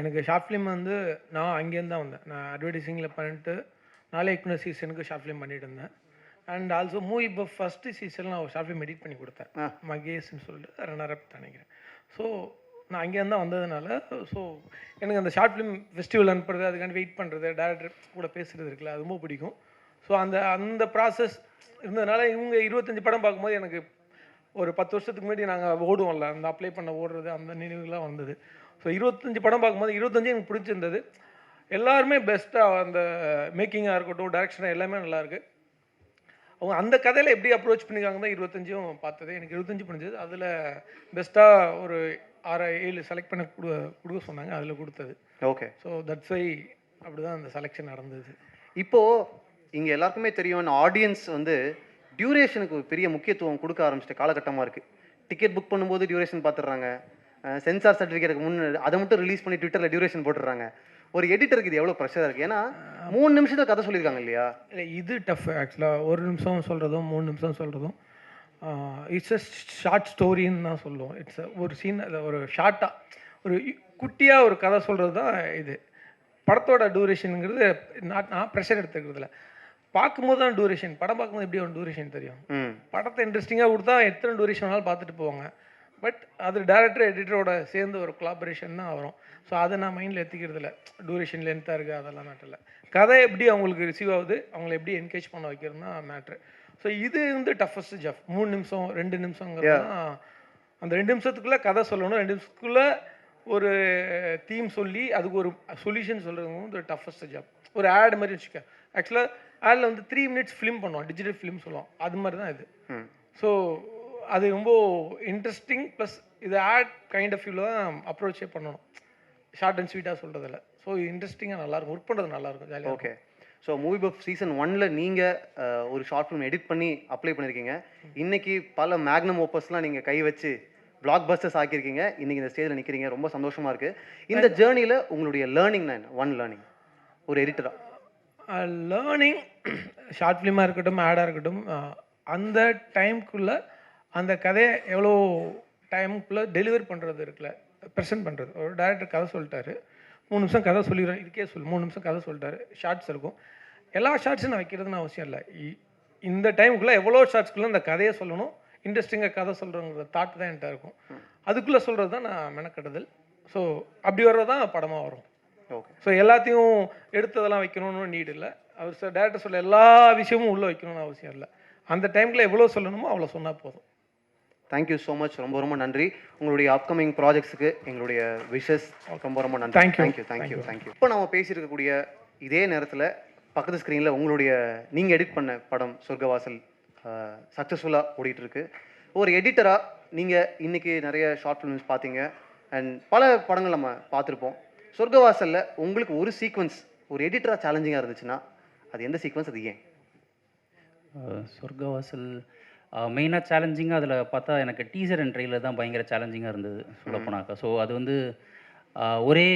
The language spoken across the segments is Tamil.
எனக்கு ஷார்ட் ஃபிலிம் வந்து நான் அங்கேருந்து தான் வந்தேன். நான் அட்வர்டைஸிங்கில் பண்ணிட்டு நாளை இயக்குனர் சீசனுக்கு ஷார்ட் ஃபிலிம் பண்ணிட்டு இருந்தேன். அண்ட் ஆல்சோ மூவி இப்போ ஃபஸ்ட்டு சீசனில் நான் ஒரு ஷார்ட் ஃபிலிம் எடிட் பண்ணி கொடுத்தேன். மகேஷ்னு சொல்லிட்டு ரன்னர் அப் நினைக்கிறேன். ஸோ நான் அங்கேருந்து தான் வந்ததுனால ஸோ எனக்கு அந்த ஷார்ட் ஃபிலிம் ஃபெஸ்டிவல் அனுப்புறது அதுக்காண்டி வெயிட் பண்ணுறது டேரக்டர் கூட பேசுகிறது இருக்குல்ல அது ரொம்ப பிடிக்கும். ஸோ அந்த அந்த ப்ராசஸ் இருந்ததுனால இவங்க இருபத்தஞ்சி படம் பார்க்கும்போது எனக்கு ஒரு பத்து வருஷத்துக்கு முன்னாடி நாங்கள் ஓடுவோம்ல அந்த அப்ளை பண்ண ஓடுறது அந்த நினைவுகள்லாம் வந்தது. ஸோ இருபத்தஞ்சி படம் பார்க்கும்போது இருபத்தஞ்சி எனக்கு பிடிச்சிருந்தது. எல்லாருமே பெஸ்ட்டாக அந்த மேக்கிங்காக இருக்கட்டும் டேரக்ஷனாக எல்லாமே நல்லா இருக்கு. அவங்க அந்த கதையில் எப்படி அப்ரோச் பண்ணியிருக்காங்க தான் இருபத்தஞ்சும் பார்த்தது. எனக்கு இருபத்தஞ்சு பிடிச்சது அதில் பெஸ்ட்டாக ஒரு ஆறு ஏழு செலக்ட் பண்ண கொடு கொடுக்க சொன்னாங்க. அதில் கொடுத்தது. ஓகே ஸோ தட்ஸ் வை அப்படி தான் அந்த செலெக்ஷன் நடந்தது. இப்போ இங்க எல்லாருக்குமே தெரியும் ஆடியன்ஸ் வந்து டியூரேஷனுக்கு ஒரு பெரிய முக்கியத்துவம் கொடுக்க ஆரம்பிச்சிட்ட காலகட்டமா இருக்கு. டிக்கெட் புக் பண்ணும்போது டியூரேஷன் பார்த்துடுறாங்க சென்சார் சர்டிஃபிகேட்டுக்கு முன் அதை மட்டும் ரிலீஸ் பண்ணி ட்விட்டரில் டியூரேஷன் போட்டுடுறாங்க. ஒரு எடிட்டருக்கு இது எவ்வளோ ப்ரெஷராக இருக்குது ஏன்னா மூணு நிமிஷத்துல கதை சொல்லியிருக்காங்க இல்லையா? இல்லை இது டஃப் ஆக்சுவலாக ஒரு நிமிஷம் சொல்கிறதும் மூணு நிமிஷம் சொல்கிறதும் இட்ஸ் அ ஷார்ட் ஸ்டோரின்னு தான் சொல்லுவோம். இட்ஸ் ஒரு சீன் ஒரு ஷார்ட்டாக ஒரு குட்டியாக ஒரு கதை சொல்கிறது தான் இது. படத்தோட டூரேஷனுங்கிறது நான் நான் ப்ரெஷர் எடுத்துக்கிறதுல பார்க்கும்போது தான் டூரேஷன் படம் பார்க்கும்போது எப்படி ஒரு டூரேஷன் தெரியும். படத்தை இன்ட்ரெஸ்டிங்காக கொடுத்தா எத்தனை டூரேஷன் வேணாலும் பார்த்துட்டு போவாங்க. பட் அது டேரக்டர் எடிட்டரோட சேர்ந்து ஒரு கொலாபரேஷன் தான் வரும். ஸோ அதை நான் மைண்டில் எடுத்துக்கிறது இல்லை. டூரேஷன் லென்த்தாக இருக்குது அதெல்லாம் மேட்டர் இல்லை. கதை எப்படி அவங்களுக்கு ரிசீவ் ஆகுது அவங்கள எப்படி என்கேஜ் பண்ண வைக்கிறது தான் மேட்ரு ஸோ இது வந்து டஃபஸ்ட் ஜாப் மூணு நிமிஷம் ரெண்டு நிமிஷங்கிறதுலாம் அந்த ரெண்டு நிமிஷத்துக்குள்ளே கதை சொல்லணும். ரெண்டு நிமிஷத்துக்குள்ளே ஒரு தீம் சொல்லி அதுக்கு ஒரு சொல்யூஷன் சொல்கிறது வந்து டஃபஸ்ட் ஜாப் ஒரு ஆட் மாதிரி வச்சுக்க. ஆக்சுவலாக ஆடில் வந்து த்ரீ மினிட்ஸ் ஃபிலிம் பண்ணுவோம் டிஜிட்டல் ஃபிலிம் சொல்லுவோம். அது மாதிரி தான் இது ஸோ அது ரொம்ப இன்ட்ரெஸ்டிங் ப்ளஸ் இது ஆட் கைண்ட் ஆஃப் வியூவில் தான் அப்ரோச்சே பண்ணணும். ஷார்ட் அண்ட் ஸ்வீட்டாக சொல்கிறதில்ல ஸோ இன்ட்ரெஸ்டிங்காக நல்லாயிருக்கும். ஒர்க் பண்ணுறது நல்லாயிருக்கும் ஜாலியாக okay so movie buff season ஒன்ல நீங்கள் ஒரு ஷார்ட் ஃபிலிம் எடிட் பண்ணி அப்ளை பண்ணியிருக்கீங்க இன்னைக்கு பல மேக்னம் ஓப்பர்ஸ்லாம் நீங்கள் கை வச்சு பிளாக் பஸ்டர்ஸ் ஆக்கியிருக்கீங்க. இன்னைக்கு இந்த ஸ்டேஜில் நிற்கிறீங்க ரொம்ப சந்தோஷமா இருக்கு. இந்த ஜேர்னியில் உங்களுடைய லேர்னிங் என்ன? ஒன் லேர்னிங் ஒரு எடிட்டரா லேர்னிங் ஷார்ட் ஃபிலிமாக இருக்கட்டும் ஆடாக இருக்கட்டும் அந்த டைம்குள்ளே அந்த கதையை எவ்வளோ டைமுக்குள்ளே டெலிவர் பண்ணுறது இருக்குல்ல ப்ரெசென்ட் பண்ணுறது ஒரு டேரக்டர் கதை சொல்லிட்டாரு மூணு நிமிஷம் கதை சொல்லிடுறேன் இதுக்கே சொல்லு மூணு நிமிஷம் கதை சொல்லிட்டாரு ஷார்ட்ஸ் இருக்கும். எல்லா ஷார்ட்ஸும் நான் வைக்கிறதுன்னு அவசியம் இல்லை. இ- இந்த டைமுக்குள்ளே எவ்வளோ ஷார்ட்ஸ்க்குள்ளே அந்த கதையை சொல்லணும் இன்ட்ரெஸ்டிங்காக கதை சொல்கிறோங்கிற தாட் தான் என்கிட்ட இருக்கும். அதுக்குள்ளே சொல்கிறது தான் நான் மெனக்கெடுதல். ஸோ அப்படி வர்றது தான் படமாக வரும். ஓகே ஸோ எல்லாத்தையும் எடுத்ததெல்லாம் வைக்கணும்னு நீட் இல்லை. அவர் சார் டேரக்டர் சொல்ல எல்லா விஷயமும் உள்ளே வைக்கணும்னு அவசியம் இல்லை. அந்த டைமில் எவ்வளோ சொல்லணுமோ அவ்வளோ சொன்னால் போதும். தேங்க்யூ ஸோ மச் ரொம்ப ரொம்ப நன்றி. உங்களுடைய அப்கமிங் ப்ராஜெக்ட்ஸுக்கு எங்களுடைய விஷஸ் ரொம்ப ரொம்ப நன்றி. You. தேங்க்யூ தேங்க்யூ தேங்க்யூ இப்போ நம்ம பேசியிருக்கக்கூடிய இதே நேரத்தில் பக்கத்து ஸ்க்ரீனில் உங்களுடைய நீங்கள் எடிட் பண்ண படம் சொர்க்கவாசல் சக்ஸஸ்ஃபுல்லாக ஓடிட்டு இருக்கு ஒரு எடிட்டராக நீங்கள் இன்னைக்கு நிறைய ஷார்ட் ஃபிலிம்ஸ் பார்த்தீங்க. அண்ட் பல படங்கள் நம்ம பார்த்துருப்போம். சொர்க்கவாசலில் உங்களுக்கு ஒரு சீக்வன்ஸ் ஒரு எடிட்டராக சேலஞ்சிங்காக இருந்துச்சுன்னா அது எந்த சீக்வன்ஸ் அது ஏன்? சொர்க்கவாசல் மெயினாக சேலஞ்சிங்காக அதில் பார்த்தா எனக்கு டீசர் அண்ட் ட்ரெயிலர் தான் பயங்கர சேலஞ்சிங்காக இருந்தது சொல்லப்போனாக்கா ஸோ அது வந்து ஒரே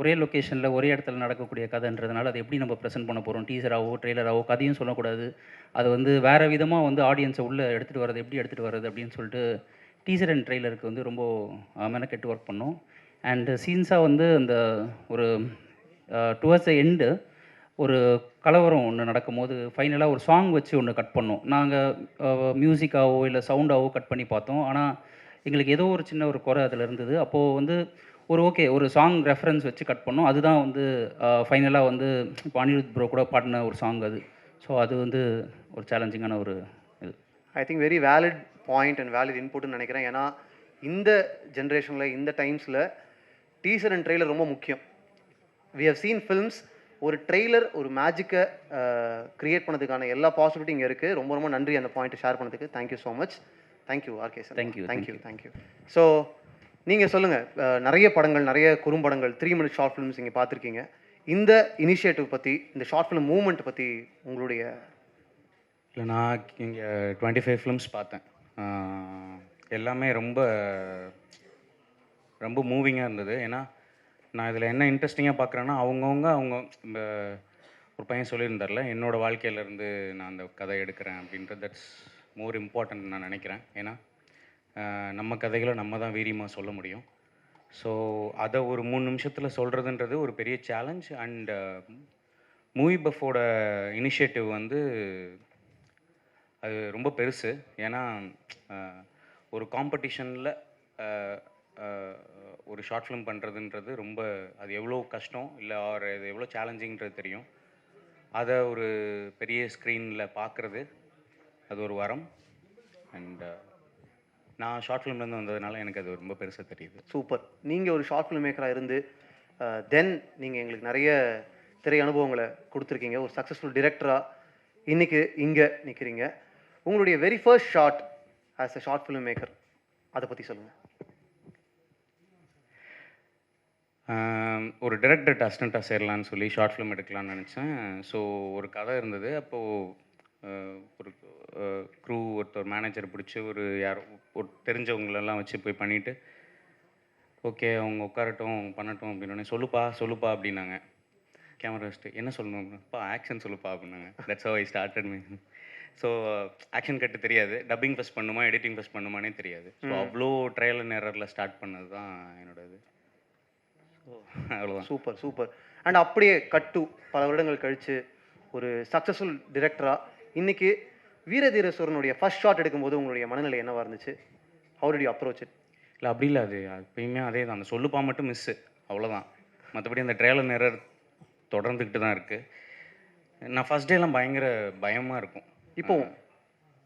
ஒரே லொக்கேஷனில் ஒரே இடத்துல நடக்கக்கூடிய கதைன்றதுனால அதை எப்படி நம்ம ப்ரெசென்ட் பண்ண போகிறோம் டீசராகவோ ட்ரெய்லராகவோ கதையும் சொல்லக்கூடாது. அது வந்து வேறு விதமாக வந்து ஆடியன்ஸை உள்ளே எடுத்துகிட்டு வர்றது எப்படி எடுத்துகிட்டு வர்றது அப்படின்னு சொல்லிட்டு டீசர் அண்ட் ட்ரெய்லருக்கு வந்து ரொம்ப மெனக்கெட்டு ஒர்க் பண்ணோம். அண்டு சீன்ஸாக வந்து அந்த ஒரு டுவர்ட்ஸ் த எண்டு ஒரு கலவரம் ஒன்று நடக்கும்போது ஃபைனலாக ஒரு சாங் வச்சு ஒன்று கட் பண்ணோம். நாங்கள் மியூசிக்காவோ uh, இல்லை சவுண்டாவோ கட் பண்ணி பார்த்தோம். ஆனால் எங்களுக்கு ஏதோ ஒரு சின்ன ஒரு குறை அதில் இருந்தது. அப்போது வந்து ஒரு ஓகே ஒரு சாங் ரெஃபரன்ஸ் வச்சு கட் பண்ணோம். அதுதான் வந்து uh, ஃபைனலாக வந்து இப்போ அனிருத் ப்ரோ கூட பாடின ஒரு சாங் அது. ஸோ அது வந்து ஒரு சேலஞ்சிங்கான ஒரு இது. I think very valid point and valid இன்புட்னு நினைக்கிறேன். ஏன்னா இந்த ஜென்ரேஷனில் இந்த டைம்ஸில் டீசர் அண்ட் ட்ரெய்லர் ரொம்ப முக்கியம். வி ஹவ் சீன் ஃபில்ம்ஸ் ஒரு ட்ரெய்லர் ஒரு மேஜிக்கை க்ரியேட் பண்ணதுக்கான எல்லா பாசிபிலிட்டி இங்கே இருக்குது ரொம்ப ரொம்ப நன்றி அந்த பாயிண்ட்டை ஷேர் பண்ணதுக்கு. Thank you so much thank you RK sir thank thank you thank you so நீங்கள் சொல்லுங்கள் நிறைய படங்கள் நிறைய குறும்படங்கள் த்ரீ மினிட் ஷார்ட் ஃபிலிம்ஸ் நீங்கள் பார்த்துருக்கீங்க. இந்த இனிஷியேட்டிவ் பற்றி இந்த ஷார்ட் ஃபிலிம் மூவ்மெண்ட் பற்றி உங்களுடைய இல்லை நான் இங்கே டுவெண்ட்டி ஃபைவ் ஃபிலிம்ஸ் பார்த்தேன் எல்லாமே ரொம்ப ரொம்ப மூவிங்காக இருந்தது. ஏன்னா நான் இதில் என்ன இன்ட்ரெஸ்டிங்காக பார்க்குறேன்னா அவங்கவுங்க அவங்க இந்த ஒரு பையன் சொல்லியிருந்தார்ல என்னோடய வாழ்க்கையிலேருந்து நான் அந்த கதை எடுக்கிறேன் அப்படின்றது தட்ஸ் மோர் இம்பார்ட்டன்ட் நான் நினைக்கிறேன். ஏன்னா நம்ம கதைகளை நம்ம தான் வீரியமாக சொல்ல முடியும். ஸோ அதை ஒரு மூணு நிமிஷத்தில் சொல்கிறதுன்றது ஒரு பெரிய சேலஞ்ச் அண்ட் மூவி பஃபோட இனிஷியேட்டிவ் வந்து அது ரொம்ப பெருசு. ஏன்னா ஒரு காம்படிஷனில் ஒரு ஷார்ட் ஃபிலிம் பண்ணுறதுன்றது ரொம்ப அது எவ்வளோ கஷ்டம் இல்லை ஆர் அது எவ்வளோ சேலஞ்சிங்கிறது தெரியும். அதை ஒரு பெரிய ஸ்க்ரீனில் பார்க்குறது அது ஒரு வரம். அண்ட் நான் ஷார்ட் ஃபிலிம்லேருந்து வந்ததுனால எனக்கு அது ரொம்ப பெருசாக தெரியுது. சூப்பர். நீங்கள் ஒரு ஷார்ட் ஃபிலிம் மேக்கராக இருந்து தென் நீங்கள் எங்களுக்கு நிறைய திரை அனுபவங்களை கொடுத்துருக்கீங்க. ஒரு சக்ஸஸ்ஃபுல் டிரெக்டராக இன்னைக்கு இங்கே நிற்கிறீங்க உங்களுடைய very first short as a short film maker அதை பற்றி சொல்லுங்கள் ஒரு டிரெக்டர் அசிஸ்டண்ட்டாக சேரலான்னு சொல்லி ஷார்ட் ஃபிலிம் எடுக்கலாம்னு நினச்சேன். ஸோ ஒரு கதை இருந்தது. அப்போது ஒரு க்ரூ ஒருத்தர் மேனேஜர் பிடிச்சி ஒரு யாரோ ஒரு தெரிஞ்சவங்களெல்லாம் வச்சு போய் பண்ணிவிட்டு ஓகே அவங்க உட்காரட்டும் பண்ணட்டும் அப்படின்னு சொல்லுப்பா சொல்லுப்பா அப்படின்னாங்க. கேமரா வச்சுட்டு என்ன சொல்லணும்ப்பா ஆக்ஷன் சொல்லுப்பா அப்படின்னாங்க. That's how I started me so action cut தெரியாது. டப்பிங் ஃபஸ்ட் பண்ணுமா எடிட்டிங் ஃபஸ்ட் பண்ணுமானே தெரியாது. ஸோ அவ்வளோ ட்ரையல் அண்ட் எரரில் ஸ்டார்ட் பண்ணது தான் என்னோட இது ஸோ அவ்வளோதான் சூப்பர் சூப்பர் அண்ட் அப்படியே கட்டு பல வருடங்கள் கழித்து ஒரு சக்ஸஸ்ஃபுல் டிரெக்டராக இன்னைக்கு வீரதீர சூரனுடைய ஃபர்ஸ்ட் ஷாட் எடுக்கும்போது உங்களுடைய மனநிலை என்னவா இருந்துச்சு? How you approach it? இல்லை அப்படி இல்லை அது எப்பயுமே அதே தான் அந்த சொல்லுப்பா மட்டும் மிஸ்ஸு அவ்வளோதான் மற்றபடி அந்த ட்ரையல் எரர் தொடர்ந்துக்கிட்டு தான் இருக்குது நான் ஃபஸ்ட் டேலாம் பயங்கர பயமாக இருக்கும். இப்போவும்?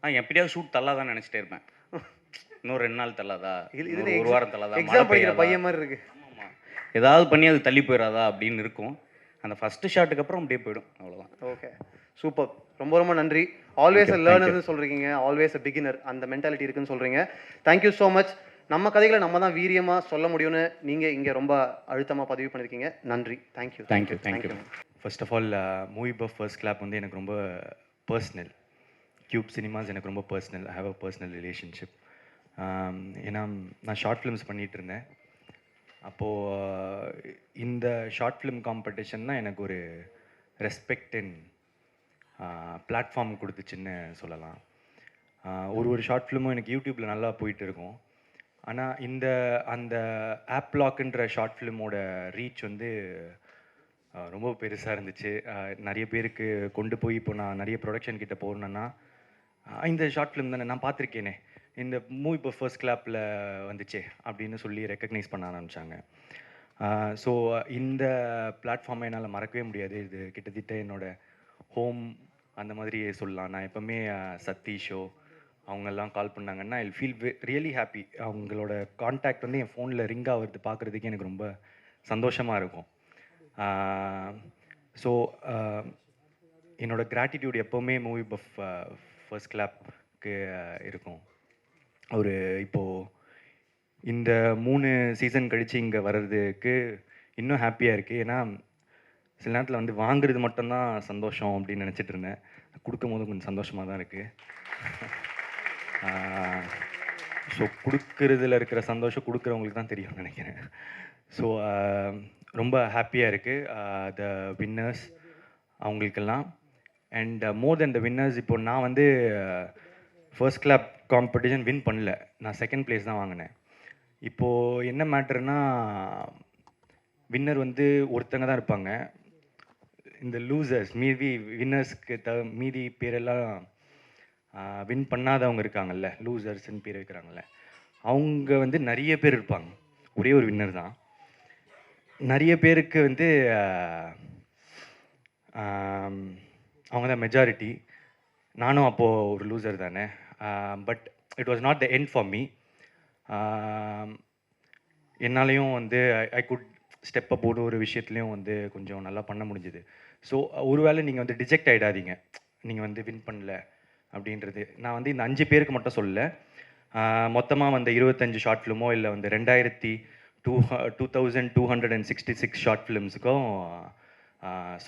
ஆ. எப்படியாவது ஷூட் தள்ளாதான் நினச்சிட்டே இருப்பேன். இன்னும் ரெண்டு நாள் தள்ளாதா? இது ஒரு வாரம் தள்ளாதா? எக்ஸாம் படிக்கிற? பையன் மாதிரி இருக்கு. ஆமா. ஏதாவது பண்ணி அது தள்ளி போயிடாதா அப்படின்னு இருக்கும். அந்த ஃபஸ்ட்டு ஷாட்டுக்கு அப்புறம் அப்படியே போயிடும் அவ்வளோதான் ஓகே சூப்பர் ரொம்ப ரொம்ப நன்றி. ஆல்வேஸ் அ லேர்னர்னு சொல்றீங்க. ஆல்வேஸ் அ பிகினர் அந்த மென்டாலிட்டி இருக்குன்னு சொல்றீங்க. தேங்க்யூ ஸோ மச் நம்ம கதைகளை நம்ம தான் வீரியமாக சொல்ல முடியும்னு நீங்கள் இங்கே ரொம்ப அழுத்தமாக பதிவு பண்ணியிருக்கீங்க நன்றி. Thank you thank you thank you first of all movie buff first clap வந்து எனக்கு ரொம்ப பர்சனல் கியூப் சினிமாஸ் எனக்கு ரொம்ப personal I have a personal relationship ஏன்னா நான் ஷார்ட் ஃபிலிம்ஸ் பண்ணிகிட்டு இருந்தேன். அப்போது இந்த ஷார்ட் ஃபிலிம் காம்படிஷன் தான் எனக்கு ஒரு ரெஸ்பெக்ட் அண்ட் பிளாட்ஃபார்ம் கொடுத்துச்சுன்னு சொல்லலாம். ஒரு ஒரு ஷார்ட் ஃபிலிமும் எனக்கு யூடியூப்பில் நல்லா போயிட்டு இருக்கும். ஆனால் இந்த அந்த ஆப் ஷார்ட் ஃபிலிமோட ரீச் வந்து ரொம்ப பெருசாக இருந்துச்சு. நிறைய பேருக்கு கொண்டு போய் இப்போ நான் நிறைய ப்ரொடக்ஷன் கிட்டே போகணுன்னா இந்த ஷார்ட் ஃபிலிம் தானே நான் பார்த்துருக்கேனே. இந்த மூவி இப்போ ஃபர்ஸ்ட் கிளாப்பில் வந்துச்சே அப்படின்னு சொல்லி ரெக்கக்னைஸ் பண்ண ஆரம்பித்தாங்க ஸோ இந்த பிளாட்ஃபார்மை என்னால் மறக்கவே முடியாது. இது கிட்டத்தட்ட என்னோடய ஹோம் அந்த மாதிரி சொல்லலாம். நான் எப்போவுமே சதீஷோ அவங்கெல்லாம் கால் பண்ணாங்கன்னா ஐ ஃபீல் ரியலி ஹாப்பி அவங்களோட காண்டாக்ட் வந்து என் ஃபோனில் ரிங் ஆகிறது பார்க்குறதுக்கு எனக்கு ரொம்ப சந்தோஷமாக இருக்கும். ஸோ என்னோட கிராட்டிடியூட் எப்போவுமே மூவி பஃப் ஃபர்ஸ்ட் கிளாப்க்கு இருக்கும். ஒரு இப்போது இந்த மூணு சீசன் கழித்து இங்கே வர்றதுக்கு இன்னும் ஹாப்பியாக இருக்குது ஏன்னா சில நேரத்தில் வந்து வாங்குறது மட்டும்தான் சந்தோஷம் அப்படின்னு நினச்சிட்டு இருந்தேன். கொடுக்கும் போது கொஞ்சம் சந்தோஷமாக தான் இருக்குது ஸோ கொடுக்கறதுல இருக்கிற சந்தோஷம் கொடுக்குறவங்களுக்கு தான் தெரியும்னு நினைக்கிறேன். ஸோ ரொம்ப ஹாப்பியாக இருக்குது த வின்னர்ஸ் அவங்களுக்கெல்லாம். And more then the winners இப்போ நான் வந்து ஃபர்ஸ்ட் கிளாப் காம்படிஷன் வின் பண்ணல. நான் செகண்ட் பிளேஸ் தான் வாங்கினேன். இப்போது என்ன மேட்ருனா வின்னர் வந்து ஒருத்தங்க தான் இருப்பாங்க. இந்த லூசர்ஸ் மீதி வின்னர்ஸ்க்கு த மீதி பேரெல்லாம் வின் பண்ணாதவங்க இருக்காங்கல்ல லூசர்ஸ்ன்னு பேர் வைக்கிறாங்கல்ல அவங்க வந்து நிறைய பேர் இருப்பாங்க. ஒரே ஒரு வின்னர் தான். நிறைய பேருக்கு வந்து அவங்க தான் மெஜாரிட்டி நானும் அப்போது ஒரு லூசர் தானே. But it was not the end for me என்னாலையும் வந்து ஐ குட் ஸ்டெப்பை அப் ஒரு விஷயத்துலையும் வந்து கொஞ்சம் நல்லா பண்ண முடிஞ்சுது. ஸோ ஒருவேளை நீங்கள் வந்து டிஜெக்ட் ஆகிடாதீங்க நீங்கள் வந்து வின் பண்ணல அப்படின்றது. நான் வந்து இந்த அஞ்சு பேருக்கு மட்டும் சொல்லலை. மொத்தமாக வந்து இருபத்தஞ்சு ஷார்ட் ஃபிலிமோ இல்லை வந்து ரெண்டாயிரத்தி two two thousand two hundred and sixty six short ஃபிலிம்ஸுக்கும்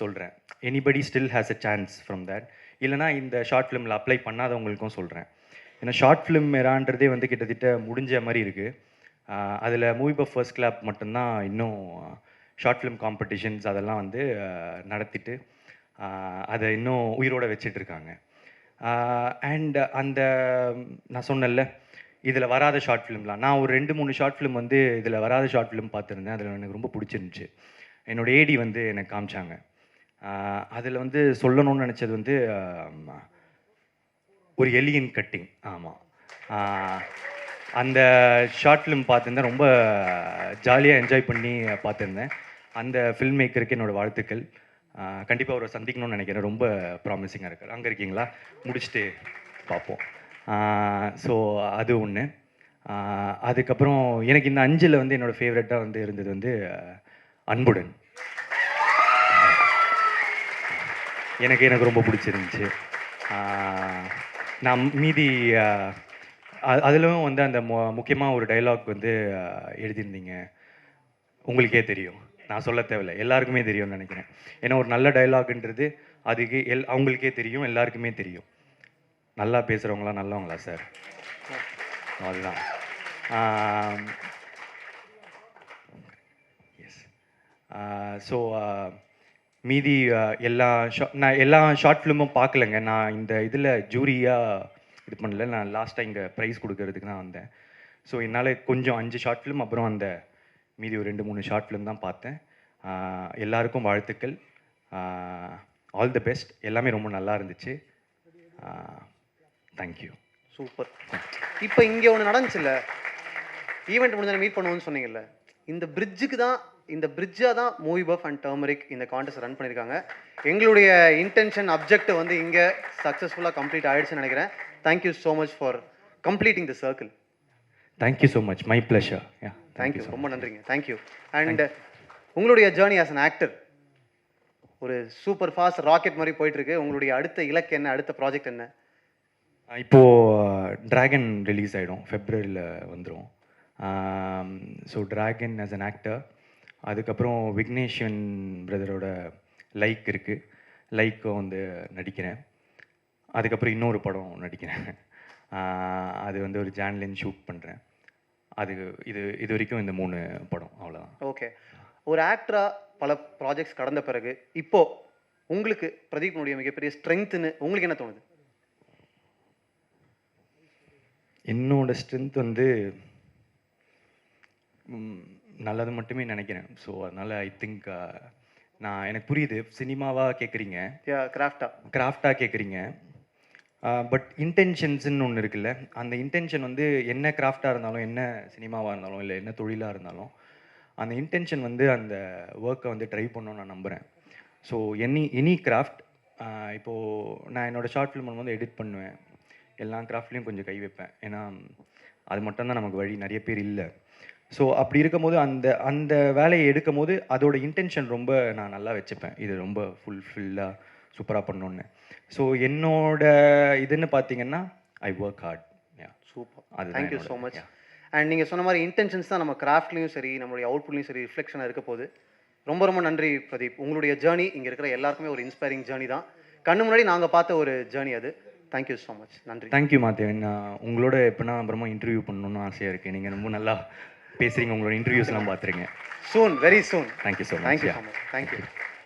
சொல்கிறேன் anybody still has a chance from that இல்லைனா இந்த ஷார்ட் ஃபிலிமில் அப்ளை பண்ணாதவங்களுக்கும் சொல்கிறேன் ஏன்னா ஷார்ட் ஃபிலிம் எரான்றதே வந்து கிட்டத்தட்ட முடிஞ்ச மாதிரி இருக்குது அதில் மூவி பஃப் ஃபர்ஸ்ட் கிளாப் மட்டும்தான் இன்னும் ஷார்ட் ஃபிலிம் காம்படிஷன்ஸ் அதெல்லாம் வந்து நடத்திட்டு அதை இன்னும் உயிரோட வச்சிட்டு இருக்காங்க. அண்ட் அந்த நான் சொன்னேன்ல இதில் வராத ஷார்ட் ஃபிலிம்லாம் நான் ஒரு ரெண்டு மூணு ஷார்ட் ஃபிலிம் வந்து இதில் வராத ஷார்ட் ஃபிலிம் பார்த்துருந்தேன். அதில் எனக்கு ரொம்ப பிடிச்சிருந்துச்சு. என்னோடய ஏடி வந்து எனக்கு காமிச்சாங்க. அதில் வந்து சொல்லணும்னு நினச்சது வந்து ஒரு எலியன் கட்டிங். ஆமாம் அந்த ஷார்ட் ஃபிலிம் பார்த்துருந்தேன். ரொம்ப ஜாலியாக என்ஜாய் பண்ணி பார்த்துருந்தேன். அந்த ஃபில்ம் மேக்கருக்கு என்னோடய வாழ்த்துக்கள். கண்டிப்பாக அவரை சந்திக்கணும்னு நினைக்கிறேன். ரொம்ப ப்ராமிசிங்காக இருக்கார். அங்கே இருக்கீங்களா? முடிச்சுட்டு பார்ப்போம். ஸோ அது ஒன்று அதுக்கப்புறம் எனக்கு இந்த அஞ்சில் வந்து என்னோடய ஃபேவரட்டாக வந்து இருந்தது வந்து அன்புடன். எனக்கு எனக்கு ரொம்ப பிடிச்சிருந்துச்சு. நான் மீதி அதிலும் வந்து அந்த முக்கியமாக ஒரு டைலாக் வந்து எழுதியிருந்தீங்க. உங்களுக்கே தெரியும். நான் சொல்ல தேவையில்லை. எல்லாருக்குமே தெரியும்னு நினைக்கிறேன். ஏன்னா ஒரு நல்ல டைலாக்ன்றது அதுக்கு எல் அவங்களுக்கே தெரியும் எல்லாருக்குமே தெரியும். நல்லா பேசுகிறவங்களாம் நல்லவங்களா சார் அதுதான். எஸ் ஸோ மீதி எல்லா ஷா நான் எல்லா ஷார்ட் ஃபிலிமும் பார்க்கலங்க நான் இந்த இதில் ஜூரியாக இது பண்ணல. நான் லாஸ்ட்டாக இங்கே ப்ரைஸ் கொடுக்கறதுக்கு தான் வந்தேன். ஸோ என்னால் கொஞ்சம் அஞ்சு ஷார்ட் ஃபிலிம் அப்புறம் அந்த மீதி ஒரு ரெண்டு மூணு ஷார்ட் ஃபிலிம் தான் பார்த்தேன். எல்லாருக்கும் வாழ்த்துக்கள். ஆல் தி பெஸ்ட் எல்லாமே ரொம்ப நல்லா இருந்துச்சு. தேங்க்யூ சூப்பர் இப்போ இங்கே ஒன்று நடந்துச்சுல்ல? ஈவெண்ட் முடிஞ்சா மீட் பண்ணுவோம்னு சொன்னீங்கல்ல? இந்த பிரிட்ஜுக்கு தான் இந்த பிரிட்ஜாக தான் மூவி பஃப் அண்ட் டர்மரிக் இந்த கான்டெஸ்ட் ரன் பண்ணியிருக்காங்க. எங்களுடைய இன்டென்ஷன் அப்ஜெக்ட் வந்து இங்கே சக்ஸஸ்ஃபுல்லாக கம்ப்ளீட் ஆயிடுச்சுன்னு நினைக்கிறேன். Thank you so much for completing the circle thank you so much my pleasure ya thank you ரொம்ப நன்றிங்க. தேங்க்யூ அண்ட் உங்களுடைய ஜேர்னி ஆஸ் an ஆக்டர் ஒரு சூப்பர் ஃபாஸ்ட் ராக்கெட் மாதிரி போயிட்டு இருக்கு உங்களுடைய அடுத்த இலக்கு என்ன? அடுத்த ப்ராஜெக்ட் என்ன? இப்போது ட்ராகன் ரிலீஸ் ஆகிடும் ஃபெப்ரவரியில் வந்துடும் so dragon as an actor அதுக்கப்புறம் விக்னேஷன் பிரதரோட லைக் இருக்குது லைக் வந்து நடிக்கிறேன். அதுக்கப்புறம் இன்னொரு படம் நடிக்கிறேன். அது வந்து ஒரு ஜான்லின் ஷூட் பண்ணுறேன் அது இது இது வரைக்கும் இந்த மூணு படம் அவ்வளோதான் ஓகே. ஒரு ஆக்டரா பல ப்ராஜெக்ட்ஸ் கடந்த பிறகு இப்போ உங்களுக்கு பிரதீப்னுடைய மிகப்பெரிய ஸ்ட்ரென்த்னு உங்களுக்கு என்ன தோணுது? என்னோட ஸ்ட்ரென்த் வந்து நல்லது மட்டுமே நினைக்கிறேன். ஸோ அதனால் ஐ திங்க் நான் எனக்கு புரியுது. சினிமாவாக கேட்குறீங்க கிராஃப்டா கிராஃப்டாக கேட்குறீங்க பட் இன்டென்ஷன்ஸ்னு ஒன்று இருக்குல்ல. அந்த இன்டென்ஷன் வந்து என்ன கிராஃப்டாக இருந்தாலும் என்ன சினிமாவாக இருந்தாலும் இல்லை என்ன தொழிலாக இருந்தாலும் அந்த இன்டென்ஷன் வந்து அந்த ஒர்க்கை வந்து ட்ரை பண்ணணும்னு நான் நம்புகிறேன் ஸோ எனி எனி கிராஃப்ட் இப்போது நான் என்னோடய ஷார்ட் ஃபிலிம் வந்து எடிட் பண்ணுவேன். எல்லா கிராஃப்ட்லேயும் கொஞ்சம் கை வைப்பேன். ஏன்னா அது மட்டும்தான் நமக்கு வழி. நிறைய பேர் இல்லை. ஸோ அப்படி இருக்கும்போது அந்த அந்த வேலையை எடுக்கும் போது அதோட இன்டென்ஷன் ரொம்ப நான் நல்லா வச்சுப்பேன். இது ரொம்ப ஃபுல்ஃபில்லாக சூப்பராக பண்ணணுன்னு ஸோ என்னோட இதுன்னு பார்த்தீங்கன்னா ஐ ஒர்க் ஹார்ட் சூப்பர் அதுதான் thank you so much. And நீங்கள் சொன்ன மாதிரி இன்டென்ஷன்ஸ் தான் நம்ம கிராஃப்ட்லேயும் சரி நம்மளுடைய அவுட்புட்லையும் சரி ரிஃப்ளெக்ஷனாக இருக்க போகுது. ரொம்ப ரொம்ப நன்றி பிரதீப். உங்களுடைய ஜேர்னி இங்கே இருக்கிற எல்லாருக்குமே ஒரு இன்ஸ்பைரிங் ஜேர்னி தான். கண்ணு முன்னாடி நாங்கள் பார்த்த ஒரு ஜேர்னி அது. தேங்க்யூ ஸோ மச் நன்றி. தேங்க்யூ மாத்தேவன் நான் உங்களோட எப்படின்னா அப்புறமா இன்டர்வியூ பண்ணணும்னு ஆசையாக இருக்குது நீங்கள் ரொம்ப நல்லா பேசுகிறீங்க உங்களோட இன்டர்வியூஸ்லாம் பார்த்துருங்க soon very soon thank you so much thank you thank you